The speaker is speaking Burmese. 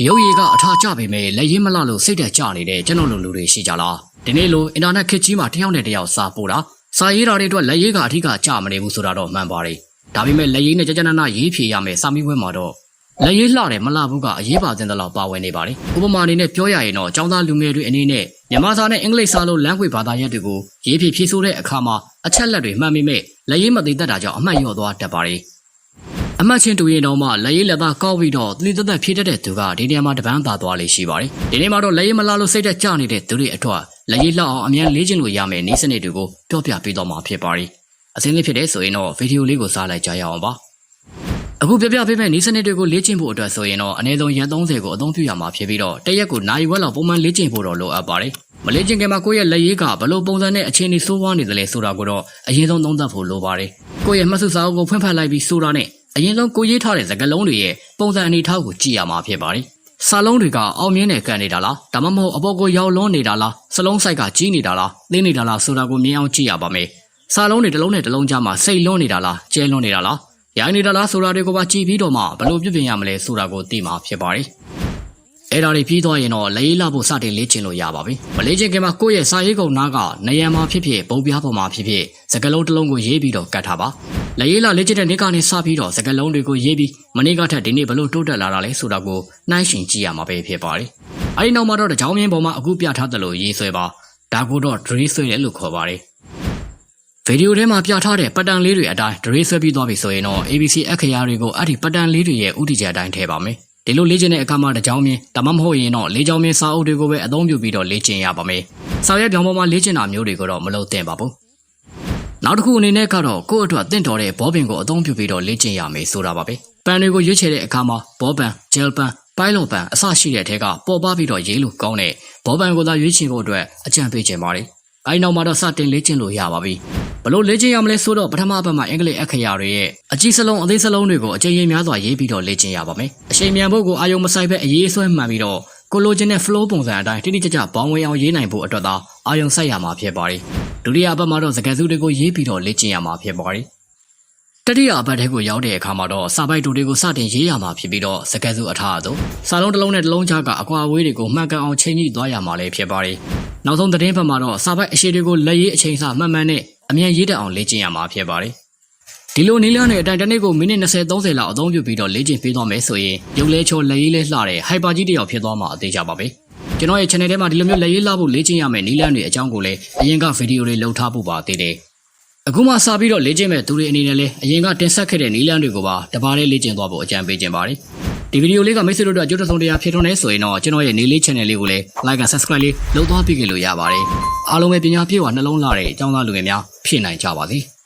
ရုပ်ရည်ကအထာကျပေမဲ့လက်ရင်းမလလို့စိတ်တက်ကြနေတဲ့ကျွန်တော်လိုလူတွေရှိကြလားဒီနေ့လိုအင်တာနက်ခေတ်ကြီးမှာတယောက်နဲ့တယောက်စာပို့တာစာရေးတာတွေအတွက်လက်ရည်ကအထီးကကြမနေဘူးဆိုတာတော့မှန်ပါတယ်ဒါပေမဲ့လက်ရည်နဲ့ကြကြနနရေးဖြေရမယ်စာမီးပွဲမှာတော့လက်ရည်လှတယ်မလှဘူးကအရေးပါတဲ့လောက်ပါဝင်နေပါတယ်ဥပမာအနေနဲ့ပြောရရင်တော့ចောင်းသားလူငယ်တွေအနေနဲ့မြန်မာစာနဲ့အင်္ဂလိပ်စာလိုလမ်းခွေဘာသာရပ်တွေကိုရေးဖြေဖြေဆိုတဲ့အခါမှာအချက်လက်တွေမှတ်မိမဲ့လက်ရည်မသိတတ်တာကြောင့်အမှတ်လျော့သွားတတ်ပါတယ် အမှတ်ချင်းတူရင်တော့မှလက်ရည်လက်သားကောက်ပြီးတော့သတိသက်သက်ဖြည့်တတ်တဲ့သူကဒီနေရာမှာတပန်းသာသွားလေရှိပါတယ်။ဒီနေ့မှာတော့လက်ရည်မလားလို့စိတ်သက်ကြနေတဲ့သူတွေအထွတ်လက်ရည်လောက်အောင်အမြန်လေ့ကျင့်လို့ရမယ်နေစနစ်တွေကိုပြောပြပေးတော့မှာဖြစ်ပါတယ်။အစင်းလေးဖြစ်တဲ့ဆိုရင်တော့ဗီဒီယိုလေးကိုစားလိုက်ကြရအောင်ပါ။အခုပြပြပေးမဲ့နေစနစ်တွေကိုလေ့ကျင့်ဖို့အတွက်ဆိုရင်တော့အနည်းဆုံးရက်30ကိုအသုံးပြုရမှာဖြစ်ပြီးတော့တစ်ရက်ကိုနိုင်ဝက်လောက်ပုံမှန်လေ့ကျင့်ဖို့တော့လိုအပ်ပါတယ်။မလေ့ကျင့်ခင်မှာကိုယ့်ရဲ့လက်ရည်ကဘလို့ပုံစံနဲ့အခြေအနေဆိုးဝါးနေသလဲဆိုတာကိုတော့အရင်ဆုံးသုံးသပ်ဖို့လိုပါတယ်။ကိုယ့်ရဲ့မှတ်စုစာအုပ်ကိုဖွင့်ဖတ်လိုက်ပြီးဆိုတာနဲ့ အရင်ဆုံးကိုရေးထားတဲ့စကားလုံးတွေရဲ့ပုံစံအနေထားကိုကြည့်ရမှာဖြစ်ပါတယ်။စာလုံးတွေကအောင်မြင်တဲ့ကန်နေတာလားဒါမှမဟုတ်အပေါ်ကိုရောက်လွန်းနေတာလားစလုံးဆိုင်ကကြီးနေတာလားသင်းနေတာလားဆိုတာကိုမြင်အောင်ကြည့်ရပါမယ်။စာလုံးတွေတစ်လုံးနဲ့တစ်လုံးကြားမှာစိတ်လွန်းနေတာလားကျဲလွန်းနေတာလားရိုင်းနေတာလားဆိုတာတွေကိုပါကြည့်ပြီးတော့မှဘယ်လိုပြုပြင်ရမလဲဆိုတာကိုသိမှာဖြစ်ပါတယ်။အဲ့ဒါတွေပြီးသွားရင်တော့လက်ရေးလာဖို့စတင်လေ့ကျင့်လို့ရပါပြီ။မလေ့ကျင့်ခင်မှာကိုယ့်ရဲ့စာရေးကုံနားကနေရံမှာဖြစ်ဖြစ်ပုံပြားပေါ်မှာဖြစ်ဖြစ်စကလုံးတစ်လုံးကိုရေးပြီးတော့ကတ်ထားပါ။ လက်ရေးလာလေ့ကျင့်တဲ့နေ့ကနေစပြီးတော့စကလုံးတွေကိုရေးပြီးမနေ့ကထက်ဒီနေ့ဘလို့တိုးတက်လာတာလဲဆိုတာကိုနှိုင်းယှဉ်ကြည့်ရမှာပဲဖြစ်ပါတယ်။အဲဒီနောက်မှာတော့တကြောင်မြင်းပေါ်မှာအခုပြထားသလိုရေးဆွဲပါ။ဒါကိုတော့ drill ဆွဲတယ်လို့ခေါ်ပါတယ်။ဗီဒီယိုထဲမှာပြထားတဲ့ပတ်တန်လေးတွေအတိုင်းဒရေးဆွဲပြီးသွားပြီဆိုရင်တော့ ABC အခရာတွေကိုအဲ့ဒီပတ်တန်လေးတွေရဲ့ဥတီချက်အတိုင်းထည့်ပါမယ်။ဒီလိုလေ့ကျင့်တဲ့အခါမှာတစ်ကြောင်းမြင်ဒါမှမဟုတ်ရင်တော့လေးကြောင်းမြင်စာအုပ်တွေကိုပဲအသုံးပြုပြီးတော့လေ့ကျင့်ရပါမယ်။စာရွက်ပြောင်းပေါ်မှာလေ့ကျင့်တာမျိုးတွေကိုတော့မလုပ်သင့်ပါဘူး။ နောက်တစ်ခုအနေနဲ့ကတော့ကိုယ့်အတွက်တင့်တော်တဲ့ဘောပင်ကိုအသုံးပြုပြီးတော့လေ့ကျင့်ရမယ်ဆိုတာပါပဲ။ပန်တွေကိုရွေးချယ်တဲ့အခါမှာဘောပန်၊ဂျယ်ပန်၊ပိုင်လော့ပန်အစရှိတဲ့အထက်ကပေါ်ပါပြီးတော့ရေးလို့ကောင်းတဲ့ဘောပန်ကိုသာရွေးချယ်ဖို့အတွက်အကြံပေးချင်ပါတယ်။အဲဒီနောက်မှာတော့စတင်လေ့ကျင့်လို့ရပါပြီ။ဘလို့လေ့ကျင့်ရမလဲဆိုတော့ပထမအပတ်မှာအင်္ဂလိပ်အခရာတွေရဲ့အကြီးစလုံးအသေးစလုံးတွေကိုအကြိမ်ရင်များစွာရေးပြီးတော့လေ့ကျင့်ရပါမယ်။အချိန်မြန်ဖို့ကိုအာယုံမဆိုင်ဘဲအရေးဆွဲမှန်ပြီးတော့ ကိုလိုချင်တဲ့ flow ပုံစံအတိုင်းတိတိကျကျဘောင်းဝင်အောင်ရေးနိုင်ဖို့အတွက်သာအာယုံဆက်ရမှာဖြစ်ပါတယ်။ဒုတိယအပတ်မှာတော့စကားစုတွေကိုရေးပြီးတော့လေ့ကျင့်ရမှာဖြစ်ပါတယ်။တတိယအပတ်ထဲကိုရောက်တဲ့အခါမှာတော့စာပိုက်တူတွေကိုစတင်ရေးရမှာဖြစ်ပြီးတော့စကက်စုအထားအသို့စာလုံးတစ်လုံးနဲ့တစ်လုံးကြားကအကွာအဝေးတွေကိုမှန်ကန်အောင်ချိန်ညှိသွားရမှာလည်းဖြစ်ပါတယ်။နောက်ဆုံးသတင်းဘက်မှာတော့စာပိုက်အရှိတွေကိုလက်ရေးအချိန်စာမှန်မှန်နဲ့အမြန်ရေးတတ်အောင်လေ့ကျင့်ရမှာဖြစ်ပါတယ်။ ဒီလိုနည်းလမ်းနဲ့အတိုင်းတစ်နေ့ကိုမိနစ်20 30လောက်အသုံးပြုပြီးတော့လေ့ကျင့်ပေးသွားမယ်ဆိုရင်ရုပ်လဲချောလက်ရေးလဲလှတဲ့ဟိုက်ပါကြီးတစ်ယောက်ဖြစ်သွားမှာအသေးကြပါပဲ။ကျွန်တော်ရဲ့ channel ထဲမှာဒီလိုမျိုးလက်ရေးလှဖို့လေ့ကျင့်ရမယ့်နည်းလမ်းတွေအကြောင်းကိုလည်းအရင်ကဗီဒီယိုတွေလုပ်ထားဖို့ပါသေးတယ်။အခုမှစပြီးတော့လေ့ကျင့်မဲ့သူတွေအနေနဲ့လည်းအရင်ကတင်ဆက်ခဲ့တဲ့နည်းလမ်းတွေကိုပါတပါးလေးလေ့ကျင့်သွားဖို့အကြံပေးခြင်းပါတယ်ဒီဗီဒီယိုလေးကမိတ်ဆွေတို့အတွက်အကျိုးတစ်စုံတရာဖြစ်ထွန်းနေဆိုရင်တော့ကျွန်တော်ရဲ့နေလေး channel လေးကိုလည်း like and subscribe လေးလုပ်သွားပြီးကြလို့ရပါတယ်အားလုံးပဲပညာပြည့်ဝနှလုံးလာတဲ့အကြောင်းသားလူငယ်များဖြစ်နိုင်ကြပါစေ။